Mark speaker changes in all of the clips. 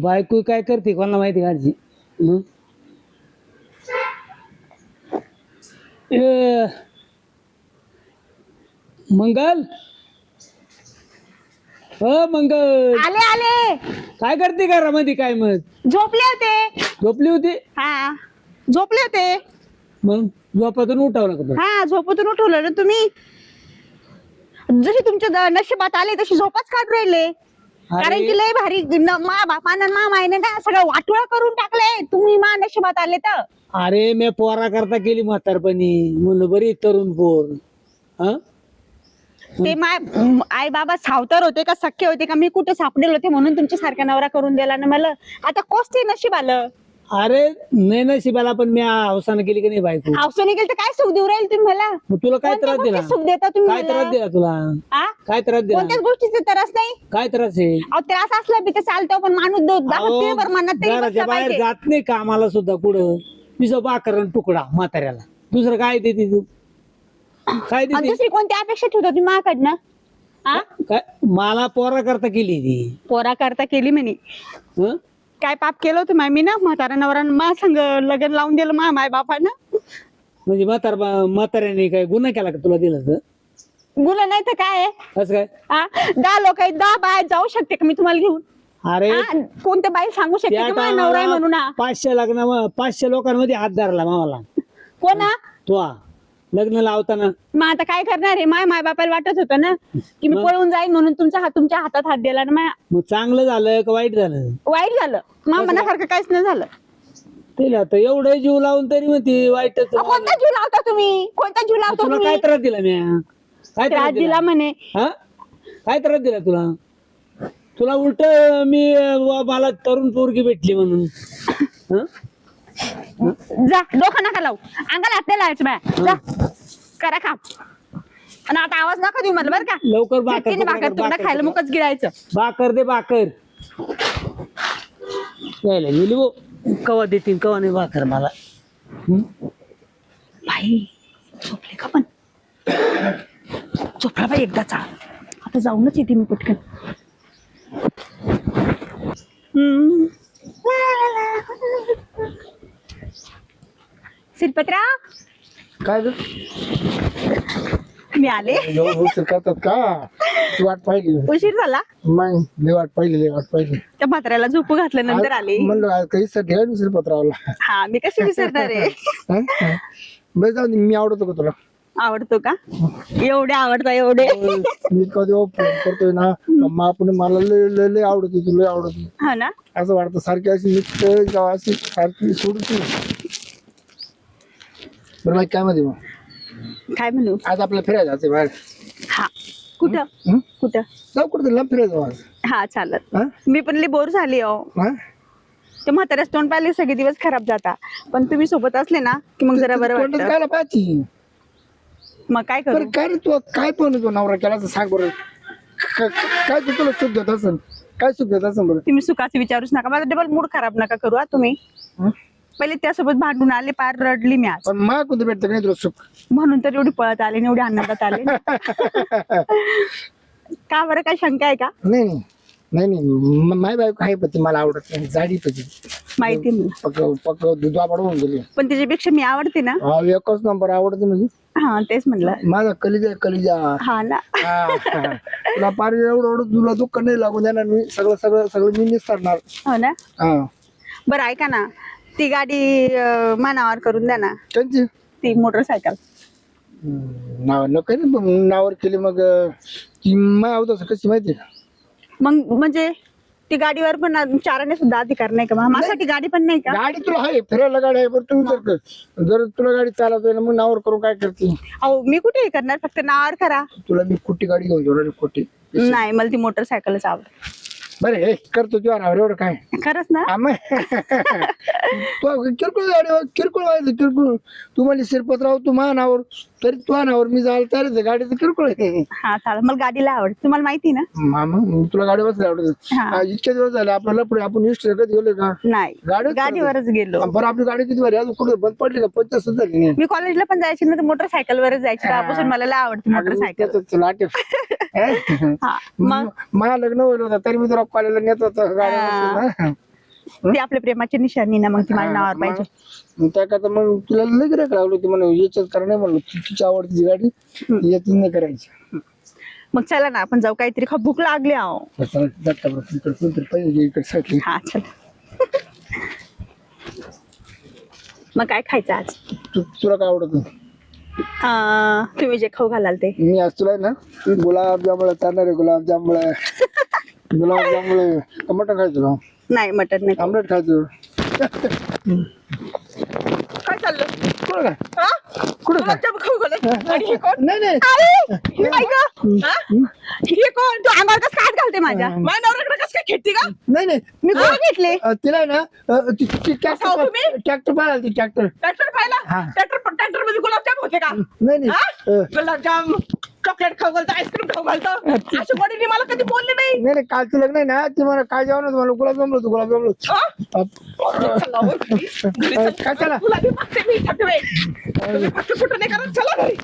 Speaker 1: बायको काय करते कोणाला माहिती काढची मंगल? हो मंगल.
Speaker 2: आले आले.
Speaker 1: काय करते घरामध्ये काय मग?
Speaker 2: झोपले होते.
Speaker 1: झोपली होती?
Speaker 2: हा. झोपले होते.
Speaker 1: मग झोपातून उठावं लागत.
Speaker 2: हा झोपेतून उठवलं ना तुम्ही? जशी तुमच्या द- नशिबात आले तशी झोपच काढून राहिले. कारण की लय भारी मा बापानं मा मायने ना सगळं वाटोळा करून टाकले तुम्ही मा नशिबात आले तर.
Speaker 1: अरे मी पोरा करता केली म्हातारपणी. म्हणलं बरी तरुण पोर. हा?
Speaker 2: ते माय म- आई बाबा सावतर होते का सख्य होते का मी कुठे सापडेल होते म्हणून तुमच्या सारखा नवरा करून दिला ना मला. आता कोस्ती नशीब आलं?
Speaker 1: अरे नाही नशिबाला पण मी अवसान केली की नाही बायको?
Speaker 2: हावसाने गेलं तर काय सुख देऊ राहील तुम्ही मला?
Speaker 1: मग तुला काय
Speaker 2: कोणत्या
Speaker 1: त्रास दिला?
Speaker 2: गोष्टीत सुख देता तुम्ही
Speaker 1: काय त्रास? दिला तुला?
Speaker 2: आ?
Speaker 1: काय त्रास दिला?
Speaker 2: कोणत्याच गोष्टीचा त्रास नाही?
Speaker 1: काय त्रास आहे?
Speaker 2: अहो त्रास असला बी तर चालतो पण माणूस दो-
Speaker 1: अहो,
Speaker 2: तरी
Speaker 1: घराच्या
Speaker 2: बसला
Speaker 1: बाहेर
Speaker 2: पाहिजे.
Speaker 1: जात नाही कामाला सुद्धा कुठं. तिचं बाकरण तुकडा म्हाताऱ्याला. दुसरं काय देते तू? काय
Speaker 2: आणि
Speaker 1: देते?
Speaker 2: दुसरी कोणती अपेक्षा ठेवतो तुम्ही माझ्याकडनं? आ?
Speaker 1: काय मला पोरा करता केली ती.
Speaker 2: पोरा करता केली म्हणे.
Speaker 1: हं?
Speaker 2: काय पाप केलं होतं माय मी ना म्हातारा नवरा मा संग लग्न लावून दिलं मा माय बापानं
Speaker 1: म्हणजे म्हातार म्हाताऱ्याने काय गुन्हा केला का तुला दिलं तर
Speaker 2: गुन्हा नाही तर काय आहे?
Speaker 1: असं काय
Speaker 2: आ? दहा लोक आहेत दहा बाय जाऊ शकते का मी तुम्हाला घेऊन
Speaker 1: अरे
Speaker 2: आ? कोणत्या बाई सांगू शकते
Speaker 1: त्या
Speaker 2: का माझा नवरा आहे म्हणून
Speaker 1: टायमाला? पाचशे लग्न पाचशे लोकांमध्ये हात धरला मामाला
Speaker 2: कोणा
Speaker 1: तो हा. लग्न लावताना.
Speaker 2: मग आता काय करणार आहे? माय माय बापाला वाटत होतं ना की मी पळून जाईन म्हणून तुमचा हात तुमच्या हातात हात दिला ना माय
Speaker 1: मग चांगलं झालं का वाईट झालं?
Speaker 2: वाईट झालं. मा मनासारखं काहीच नाही झालं.
Speaker 1: तिला तर एवढं जीव लावून तरी म्हणते वाईटच
Speaker 2: अहो, कोणता जीव लावता तुम्ही? कोणता जीव लावता
Speaker 1: तुला
Speaker 2: तुम्ही?
Speaker 1: काय त्रास दिला म्या? काय
Speaker 2: त्रास दिला म्हणे.
Speaker 1: हा? काय त्रास दिला तुला? तुला उलट मी मला तरुण पोरगी भेटली म्हणून. हं?
Speaker 2: जा डोकं नका लावू. अंगाला हात नाही लावायचं बाय. जा करा काम. आणि आता आवाज नका देऊ मला बरं का.
Speaker 1: लवकर बाकर
Speaker 2: तिने भाकर तुकडा खायला मुकच गिळायचं.
Speaker 1: बाकर दे बाकर यायला गेली वो कवा देतील कवा नाही बाकर मला?
Speaker 2: बाई झोपले का पण? झोपला बाई एकदाचा. आता जाऊनच येते मी पटकन हम्म. शिरपत्रा
Speaker 3: काय ग?
Speaker 2: मी आले.
Speaker 3: एवढं उशीर करतात का? ती वाट पाहिली.
Speaker 2: उशीर झाला?
Speaker 3: मग लय वाट पाहिली लय वाट पाहिली.
Speaker 2: त्या म्हाताऱ्याला झोपू घातलं नंतर आले.
Speaker 3: म्हणलं आज काही साठी आहे दुसरी पत्रावला.
Speaker 2: हा मी कशी विसरणार आहे?
Speaker 3: बस जाऊ दे, मी आवडतो का तुला?
Speaker 2: आवडतो का? एवढे आवडता एवढे.
Speaker 3: मी कधी फोन करतोय ना मग आपण मला लय लय लय आवडते तू लय आवडते.
Speaker 2: हा ना?
Speaker 3: असं वाटतं सारखी अशी निघते जेव्हा अशी सारखी सोडते बरं माहिती काय मध्ये मग?
Speaker 2: काय म्हणू?
Speaker 3: आज आपल्याला फिरायला जायचं बाहेर.
Speaker 2: हा. कुठं?
Speaker 3: हं?
Speaker 2: कुठं?
Speaker 3: जाऊ कुठं लांब फिरायचं आज.
Speaker 2: हा चालत.
Speaker 3: हा?
Speaker 2: मी पण लई बोर झाली अहो.
Speaker 3: हा?
Speaker 2: ते म्हाताऱ्याच तोंड पाहिले सगळे दिवस खराब जाता. पण तुम्ही सोबत असले ना की मग जरा बरं
Speaker 3: तोंडात
Speaker 2: वाटतं. मग काय करू?
Speaker 3: बरं काय रे तू? काय पण तू नवरा केला तर सांग बरं. क- क- काय तू तुला सुख देत असेल? काय सुख देत असेल बरं?
Speaker 2: तुम्ही सुखाचं विचारूच नका. माझा डबल मूड खराब नका करू हा तुम्ही.
Speaker 3: हं?
Speaker 2: पहिले त्यासोबत भांडून आले पार रडली मी आज.
Speaker 3: पण मा कोणतं भेटतं का नाही तुला सुख?
Speaker 2: म्हणून तर एवढी पळत आले आणि एवढी आनंदात आले. का बरं काय शंका आहे का?
Speaker 3: नाही नाही. नाही नाही. म- माय बायको आहे पण ती मला आवडत नाही. जाडी पती
Speaker 2: माहिती मला
Speaker 3: दुधा वाढवून गेली.
Speaker 2: पण त्याच्यापेक्षा मी आवडते ना.
Speaker 3: हा एकच नंबर आवडते म्हणजे.
Speaker 2: हा तेच म्हणलं.
Speaker 3: माझा कलिजा कलिजा.
Speaker 2: हा ना.
Speaker 3: हा, हा. तुला पार एवढं एवढं तुला दुःख नाही लागून देणार मी. सगळं सगळं सगळं मी निसरणार
Speaker 2: हो ना?
Speaker 3: हा.
Speaker 2: बरं ऐका ना. ती गाडी अं, मानावर करून द्या ना.
Speaker 3: त्यांची?
Speaker 2: ती मोटरसायकल.
Speaker 3: हम्म, नाव नको पण नावावर केली मग अं, ती कशी माहिती आहे? का
Speaker 2: मग म्हणजे ती गाडीवर पण चाराने सुद्धा अधिकार नाही का? मग माझ्यासाठी गाडी पण नाही का?
Speaker 3: गाडी तुला आहे फिरायला गाडी आहे बरं तू विचार कर. जर तुला गाडी चालवता येईल मग नावावर करून काय करते?
Speaker 2: अहो मी कुठे हे करणार? फक्त नावावर करा.
Speaker 3: तुला मी कुठे गाडी घेऊन जाऊ कुठे
Speaker 2: नाही मला ती मोटरसायकलच आवडते.
Speaker 3: बरं हे करतो तुझ्या नावावर एवढं काय?
Speaker 2: खरंच ना?
Speaker 3: हा. तू किरकोळ गाडी किरकोळ व्हायचं किरकोळ तू मला शिरपतराव तू माझ्या नावावर तरी तुझ्या नावावर मी जायला तयार आहे गाडीचं किरकोळ आहे.
Speaker 2: हा चालेल. मला गाडीला आवडते. तुम्हाला माहिती ना?
Speaker 3: मामा मग तुला गाडी बसल्या आवडत.
Speaker 2: हा.
Speaker 3: इतके दिवस झाले आपल्याला पुढे आपण इष्ट कधी गेलो का?
Speaker 2: नाही.
Speaker 3: गाडीवर
Speaker 2: गाडीवरच गेलो.
Speaker 3: बरं आपली गाडी किती बरी अजून कुठे बंद पडली का? पंचायत झाली. नाही
Speaker 2: मी कॉलेजला पण जायची ना तर मोटरसायकल वरच जायची. त्यापासून मला लय आवडते मोटरसायकल
Speaker 3: त्याचं तुला
Speaker 2: हा? मग?
Speaker 3: मला लग्न होईल होतं तरी मी तुला कॉलेजला नेत होतो
Speaker 4: ती आपल्या प्रेमाची निशाणी ना मग ती माझ्या नावावर पाहिजे.
Speaker 3: मग त्या करता मग तुला लगे रे लागलो ती म्हणून याच्याच करा नाही म्हणलं ती तिची आवडतीची गाडी याच नाही करायची.
Speaker 4: मग चला ना आपण जाऊ काहीतरी खा भूक लागली आहो
Speaker 3: चला, जाता बरं. इकडे कोणतरी पाहिजे इकडे साईडला.
Speaker 4: हा चला. मग काय खायचं आज?
Speaker 3: तू तुला काय आवडत
Speaker 4: अं, तुम्ही जे खाऊ घालाल ते.
Speaker 3: मी आज तुला आहे ना गुलाबजामुळ चालणार आहे गुलाबजामुळ गुलाबजामुळ टमाटर खायचं तुला
Speaker 4: नाही मटन नाही.
Speaker 3: आमलेट खायचं?
Speaker 4: काय चाललं?
Speaker 3: कुठं काय?
Speaker 4: हा?
Speaker 3: कुठं काय?
Speaker 4: गुलाबजाम खाऊ घालत. आणि हे कोण?
Speaker 3: नाही नाही.
Speaker 4: अरे, हे बाई गं. हा? हे कोण? तू अंगावर कसं हात घालते माझ्या? माझ्या नवऱ्याकडे कसं काय खेळते का
Speaker 3: नाही नाही.
Speaker 4: मी कोण? घेतले.
Speaker 3: अ, तिला ना
Speaker 4: हो
Speaker 3: ट्रॅक्टर
Speaker 4: तुम्ही?
Speaker 3: ट्रॅक्टर पाहिला ती ट्रॅक्टर
Speaker 4: ट्रॅक्टर पाहिला. ट्रॅक्टर ट्रॅक्टरमध्ये गुलाबजाम होते का?
Speaker 3: नाही नाही.
Speaker 4: हा?
Speaker 3: अ,
Speaker 4: गुलाबजाम चॉकलेट खाऊ घालतो आईस्क्रीम खाऊ घालतो. अशा मला कधी बोलले नाही
Speaker 3: नाही नाही कालचं लग्न आहे ना ती मला काय जेवण होतं मला गुलाबजाम होतं गुलाबजाम होतं.
Speaker 4: हा?
Speaker 3: अ,
Speaker 4: चला हो घरी. घरी
Speaker 3: अ,
Speaker 4: चल.
Speaker 3: काय चला
Speaker 4: तुला बी मागते मी थकवे तुम्ही फक्त कुठं नाही करत चला घरी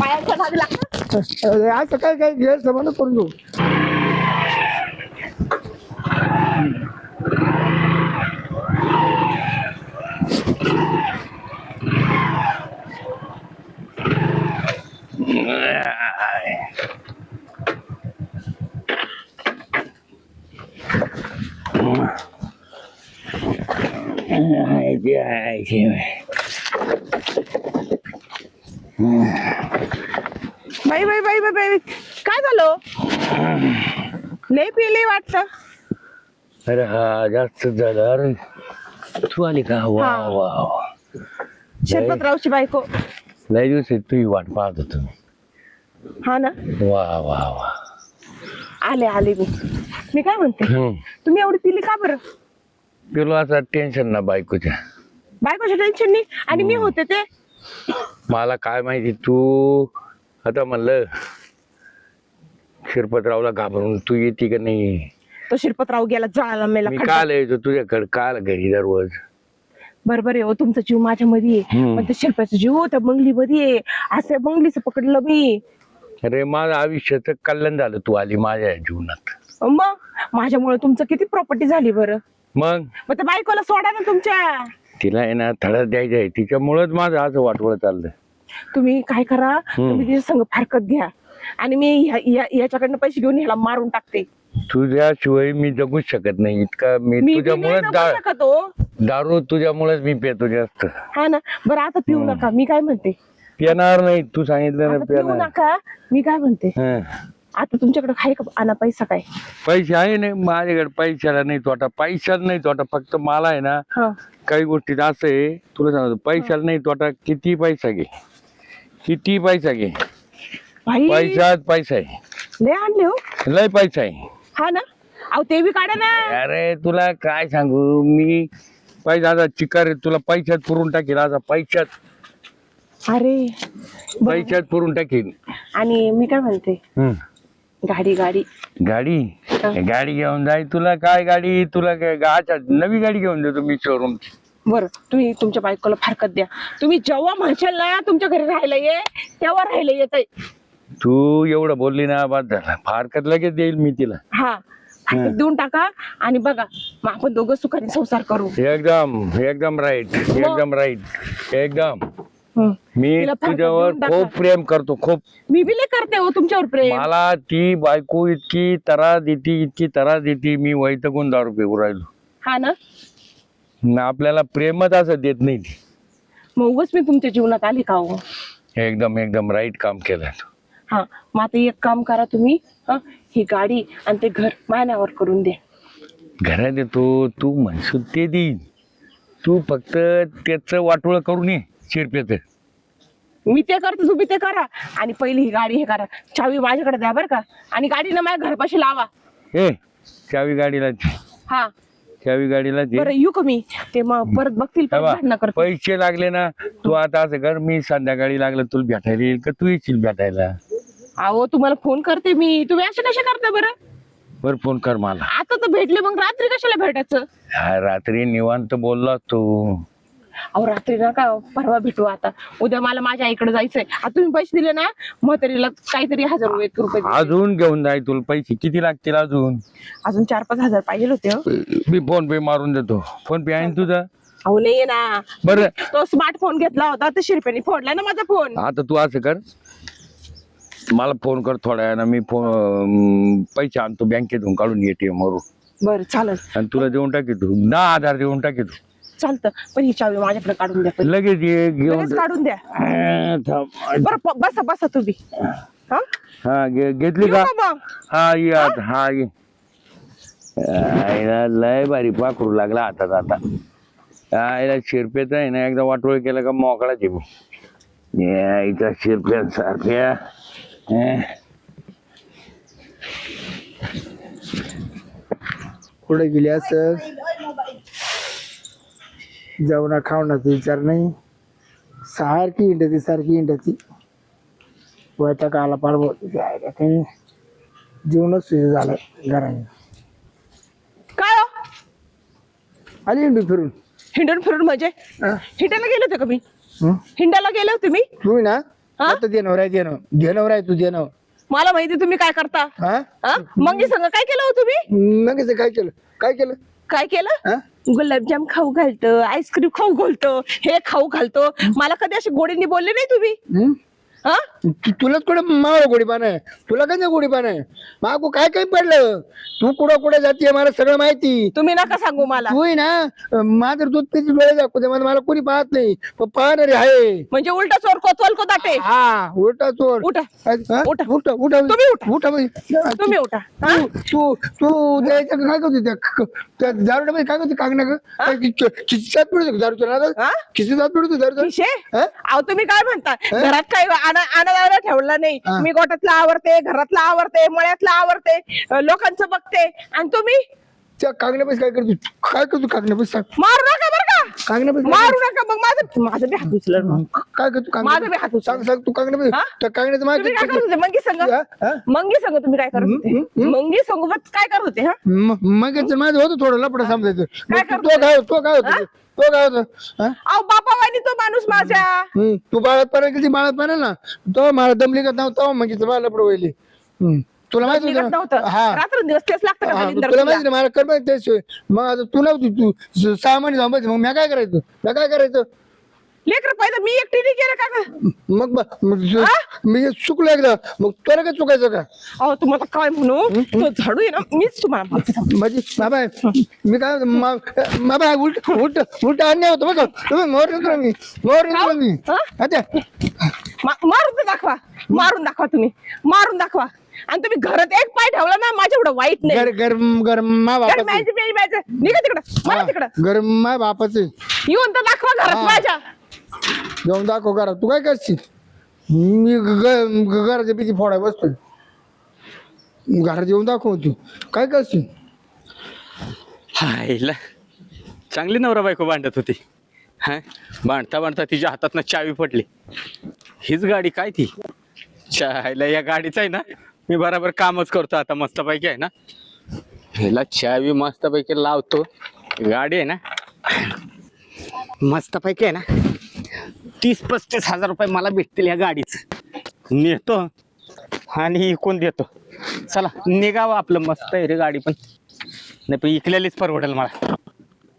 Speaker 4: पायांच्या नादी
Speaker 3: असं काय काय गैरसमज करून घेऊ
Speaker 4: बाई बाई बाई बाई बाई काय झालं? लय पिले वाटत.
Speaker 5: अरे हा जास्त झालं. अरे तू आली का? वा. वा.
Speaker 4: शिरपतरावची बायको.
Speaker 5: लय दिवस तुझी वाट पाहत होतो.
Speaker 4: हा ना?
Speaker 5: वा वा वा.
Speaker 4: आले आले मी. मी काय म्हणते. तुम्ही एवढी पिली का बरं?
Speaker 5: आता टेन्शन ना बायकोच्या.
Speaker 4: बायकोच्या टेन्शन नाही आणि मी होते ते.
Speaker 5: मला काय माहिती तू आता म्हणलं शिरपतरावला घाबरून तू येते का नाही?
Speaker 4: तो शिरपतराव गेला जाळला मेला
Speaker 5: मी. काल यायचो तुझ्याकडे काल घरी दररोज.
Speaker 4: बरोबर आहे हो तुमचा जीव माझ्या मध्ये. पण त्या शिरप्याचा जीव त्या बंगली मध्ये आहे. असं बंगलीचं पकडलं मी.
Speaker 5: अरे माझं आयुष्याचं कल्याण झालं तू आली माझ्या जीवनात.
Speaker 4: मग? माझ्यामुळे तुमचं किती प्रॉपर्टी झाली बरं?
Speaker 5: मग?
Speaker 4: मग त्या बायकोला सोडा ना तुमच्या.
Speaker 5: तिला आहे ना थडच द्यायचं आहे. तिच्यामुळंच माझं असं वाटवळ चाललं.
Speaker 4: तुम्ही काय करा तुम्ही तिच्या संग फारकत घ्या. आणि मी ह्या- ह्या- याच्याकडनं पैसे घेऊन ह्याला मारून टाकते.
Speaker 5: तुझ्याशिवाय मी जगूच शकत नाही. इतका मी
Speaker 4: मी बी नाही
Speaker 5: तुझ्यामुळेच
Speaker 4: जगू
Speaker 5: दा-
Speaker 4: शकत हो.
Speaker 5: दारू तुझ्यामुळेच मी पितो जास्त.
Speaker 4: हा ना. बरं आता पिऊ नका. मी काय म्हणते?
Speaker 5: पिणार नाही. तू सांगितलं ना
Speaker 4: आता पिऊ
Speaker 5: पिणार.
Speaker 4: नका. मी काय म्हणते?
Speaker 5: हं.
Speaker 4: आता तुमच्याकडे आहे का आणा पैसा काय?
Speaker 5: पैसे आहे नाही माझ्याकडे पैशाला नाही तोटा पैशाला नाही तोटा फक्त मला आहे ना
Speaker 4: हा.
Speaker 5: काही गोष्टीत असं आहे तुला सांगतो पैशाला नाही तोटा किती पैसा घे किती पैसा घे.
Speaker 4: भाई
Speaker 5: पैसाच पैसा आहे.
Speaker 4: लय आणले हो.
Speaker 5: लय पैसा आहे.
Speaker 4: हा ना? अहो ते बी काढा ना.
Speaker 5: अरे तुला काय सांगू मी पैसा आता चिकार तुला पैशात पुरून टाकेल आता पैशात.
Speaker 4: अरे. बरं.
Speaker 5: पैशात पुरून टाकेल
Speaker 4: आणि मी काय म्हणते?
Speaker 5: हं.
Speaker 4: गाडी गाडी.
Speaker 5: गाडी. गाडी घेऊन जाय तुला. काय गाडी? तुला काय गाच्या नवी गाडी घेऊन देतो मी शोरूम
Speaker 4: बरं तुम्ही तुमच्या बायकोला फारकत द्या. तुम्ही जेव्हा म्हणशाल ना तुमच्या घरी राहायला ये तेव्हा राहायला येत
Speaker 5: तू एवढं बोलली ना बाद झाला फारकत लगेच देईल मी तिला.
Speaker 4: हा. फारकत देऊन टाका आणि बघा मग आपण दोघं सुखाने संसार करू.
Speaker 5: एकदम एकदम राईट एकदम राईट एकदम. मी
Speaker 4: तिला
Speaker 5: तुझ्यावर
Speaker 4: टाका.
Speaker 5: खूप प्रेम करतो खूप.
Speaker 4: मी बी लय करते हो तुमच्यावर प्रेम.
Speaker 5: मला ती बायको इतकी त्रास देती इतकी त्रास देती मी वैतकून दारू पिऊ राहिलो
Speaker 4: हा ना?
Speaker 5: न आपल्याला प्रेमच असं देत नाही. ती
Speaker 4: मग उगाच मी तुमच्या जीवनात आली का हो?
Speaker 5: एकदम एकदम राईट काम केलं तू.
Speaker 4: हा मग आता एक काम करा तुम्ही हं, ही गाडी आणि ते घर मानावर करून द्या.
Speaker 5: घरात येतो तू म्हणशील ते देईन. तू फक्त त्याचं वाटोळ करून ये शिरपेच
Speaker 4: मी ते करते तुम्ही ते करा. आणि पहिली ही गाडी हे करा. चावी माझ्याकडे द्या बरं का. आणि गाडीनं माझ्या घरपाशी लावा.
Speaker 5: हे चावी गाडीला दे.
Speaker 4: हा.
Speaker 5: चावी गाडीला दे.
Speaker 4: बरं येऊ का मी? ते मग परत बघतील परत
Speaker 5: तेव्हा पैसे लागले ना तू आता असं कर मी संध्याकाळी लागलं तुला भेटायला येईल का? तू येशील भेटायला?
Speaker 4: अहो तुम्हाला फोन करते मी. तुम्ही असे कसे करता बरं?
Speaker 5: बर फोन कर मला.
Speaker 4: आता तर भेटले मग रात्री कशाला भेटायचं?
Speaker 5: हा, रात्री निवांत बोलला तू.
Speaker 4: अहो रात्री ना का परवा भेटू आता. उद्या मला माझ्या आईकडे जायचंय. आता तुम्ही पैसे दिले ना म्हातारीला काहीतरी हजार रुपये एक रुपये दिले.
Speaker 6: अजून घेऊन जाय तुला पैसे. किती लागतील अजून?
Speaker 4: अजून चार पाच हजार पाहिजे होते हो.
Speaker 6: मी फोन पे मारून देतो. फोन पे आहे ना तुझा?
Speaker 4: अहो नाहीये ना.
Speaker 6: बरं.
Speaker 4: तो स्मार्टफोन घेतला होता तर शिरपेनी फोडला ना माझा फोन
Speaker 6: आता तू असं कर. मला फोन कर थोड्या वेळानं. मी फोन पैसे आणतो बँकेतून काढून एटीएम वरून.
Speaker 4: बरं चालेल.
Speaker 6: आणि तुला देऊन टाकी तू. दहा हजार देऊन टाकी तू.
Speaker 4: चालतं. पण ही चावी माझ्याकडे काढून द्या पहिले.
Speaker 6: लगेच ये घेऊन
Speaker 4: काढून द्या.
Speaker 6: अं, थांब.
Speaker 4: बरं प- बसा बसा तुम्ही. हा?
Speaker 6: हा घे- घेतली
Speaker 4: येऊ
Speaker 6: का?
Speaker 4: का मग?
Speaker 6: हा ये आता हा ये. आईला लय भारी पाखरू लागला हातात आता. आईला शिरपेत आहे ना एकदा वाटोळ केलं का मोकळाच आहे मी. ये आईचा शिरप्या सारख्या.
Speaker 3: कुठे गेली असं जेवणा खावण्याचा विचार नाही. सारखी इंडती सारखी इंडती वैता काला पार काही जीवनच सुरू झालं घराने.
Speaker 4: काय हो?
Speaker 3: आली इंडू फिरून.
Speaker 4: हिंडून फिरून म्हणजे?
Speaker 3: हा?
Speaker 4: हिंडायला गेले होते का मी?
Speaker 3: हं?
Speaker 4: हिंडायला गेले होते मी?
Speaker 3: तुम्ही ना
Speaker 4: हा?
Speaker 3: आता देणं आहे देणं घेणं आहे तू देणं
Speaker 4: मला माहिती तुम्ही काय करता?
Speaker 3: हा?
Speaker 4: हा? मंगी संग काय केलं हो तुम्ही?
Speaker 3: मग कसं काय केलं? काय केलं?
Speaker 4: काय केलं? गुलाबजाम खाऊ घालतो आईस्क्रीम खाऊ घालतो हे खाऊ घालतो. मला कधी अशी गोडीने बोलले नाही तुम्ही?
Speaker 3: हं?
Speaker 4: हा
Speaker 3: तु- तुलाच कुठं मावळ गोडीपान आहे तुला काय गोडीपान आहे मागू काय काय पडलं तू कुठं कुठं जाते मला सगळं माहिती
Speaker 4: तुम्ही नका सांगू मला
Speaker 3: तू आहे ना माझं दूध पिती डोळे दाखवते मला मला कोणी पाहत नाही पण पाहणारे आहे
Speaker 4: म्हणजे उलटा चोर कोतवाल को दाटे
Speaker 3: हा उलटा चोर
Speaker 4: उठा.
Speaker 3: हा?
Speaker 4: उठा.
Speaker 3: उठा उठा
Speaker 4: तुम्ही उठा.
Speaker 3: उठा.
Speaker 4: तुम्ही उठा हा?
Speaker 3: तू तू द्यायचं काय करते त्या क- त्या दारुड्यामध्ये काय करते कागना खिशात पिडतो दारूच्या नादात
Speaker 4: हा?
Speaker 3: खिशात पिडतो दारू
Speaker 4: खिशे
Speaker 3: हा?
Speaker 4: अहो तुम्ही काय म्हणता घरात काही आणायला ठेवला नाही. मी गोठ्यातला आवरते घरातला आवरते मळ्यातला आवरते अं, लोकांचं बघते. आणि तुम्ही?
Speaker 3: त्या काय करतो काय करतो कागण्यापाशी सांग.
Speaker 4: मारू नका बरं का?
Speaker 3: कागण्यापाशी
Speaker 4: मारू नका. मग माझं माझं बी हात उचललं मग.
Speaker 3: काय करतो
Speaker 4: माझं बी हात
Speaker 3: कागण्यापाशी सांग सांग तू
Speaker 4: हा?
Speaker 3: त्या कागण्याचं
Speaker 4: तुम्ही काय करत होते? मंगी
Speaker 3: हा? हा?
Speaker 4: मंगी संघ तुम्ही काय करत होते? मंगी सोबत काय करत होते हा?
Speaker 3: मग माझं होतं थोडं लपडं समजायचं
Speaker 4: काय
Speaker 3: तो काय तो काय होतं? तो काय होतं? हा?
Speaker 4: अहो बापावानी तो माणूस माझ्या.
Speaker 3: हम्म. तू बाळात पाना किती बाळात ना. तो मला दमली का नव्हता मग तिचं बाळा लपड वळली तुला माहिती
Speaker 4: निघत
Speaker 3: होतं ना?
Speaker 4: नव्हतं?
Speaker 3: हा.
Speaker 4: रात्र दिवस तेच लागतं का
Speaker 3: हा,
Speaker 4: दलिंदर
Speaker 3: तुला
Speaker 4: तुला?
Speaker 3: माहिती ना मला कर माहिती त्याशिवाय मग आता तू नव्हती तू स- सहा महिने थांबायचं मग मी काय करायचं? मी काय करायचं?
Speaker 4: लेकर पहिलं मी एकटीने केलं का ग?
Speaker 3: मग ब- मग ज- मी चुकलो एकदा. मग तुला काय चुकायचं का?
Speaker 4: अहो तुम्हाला काय म्हणू? तो झाडू आहे ना मीच तुम्हाला.
Speaker 3: माझी बाबा मी काय म्हणतो, मा- बाबा उलट उलट उलट अन्याय होतो बघा. तुम्ही मोर येतो मी मोर येतो मी
Speaker 4: हा?
Speaker 3: आता
Speaker 4: मा- मारून तर दाखवा. मारून दाखवा तुम्ही. मारून दाखवा. आणि तुम्ही घरात एक पाय ठेवला ना माझ्या एवढं वाईट नाही.
Speaker 3: घर घर घर मा
Speaker 4: घर
Speaker 3: बापाचं.
Speaker 4: मॅच मॅच मॅच निघा तिकडं. मला तिकडं.
Speaker 3: घर मा बापाचं.
Speaker 4: येऊन तर दाखवा घरात
Speaker 3: हा.
Speaker 4: माझ्या.
Speaker 3: जाऊन दाखव घरात. तू काय करशील? मी ग- ग- घराच्या भीती फोडाय बसतोय. घरात येऊन दाखव तू. काय करशील?
Speaker 7: हायला चांगली नवरा बायको भांडत होती. हा? भांडता भांडता तिच्या हातातनं चावी पडली. हीच गाडी काय ती? चायला या गाडीचं आहे ना? मी बराबर कामच करतो आता मस्तपैकी आहे ना? ह्याला चावी मस्तपैकी लावतो. गाडी आहे ना? मस्तपैकी आहे ना? तीस पस्तीस हजार रुपये मला भेटतील या गाडीच. नेतो आणि इकून देतो. चला निघावं आपलं मस्त आहे रे गाडी पण. नाही पण इकलेलीच परवडेल मला.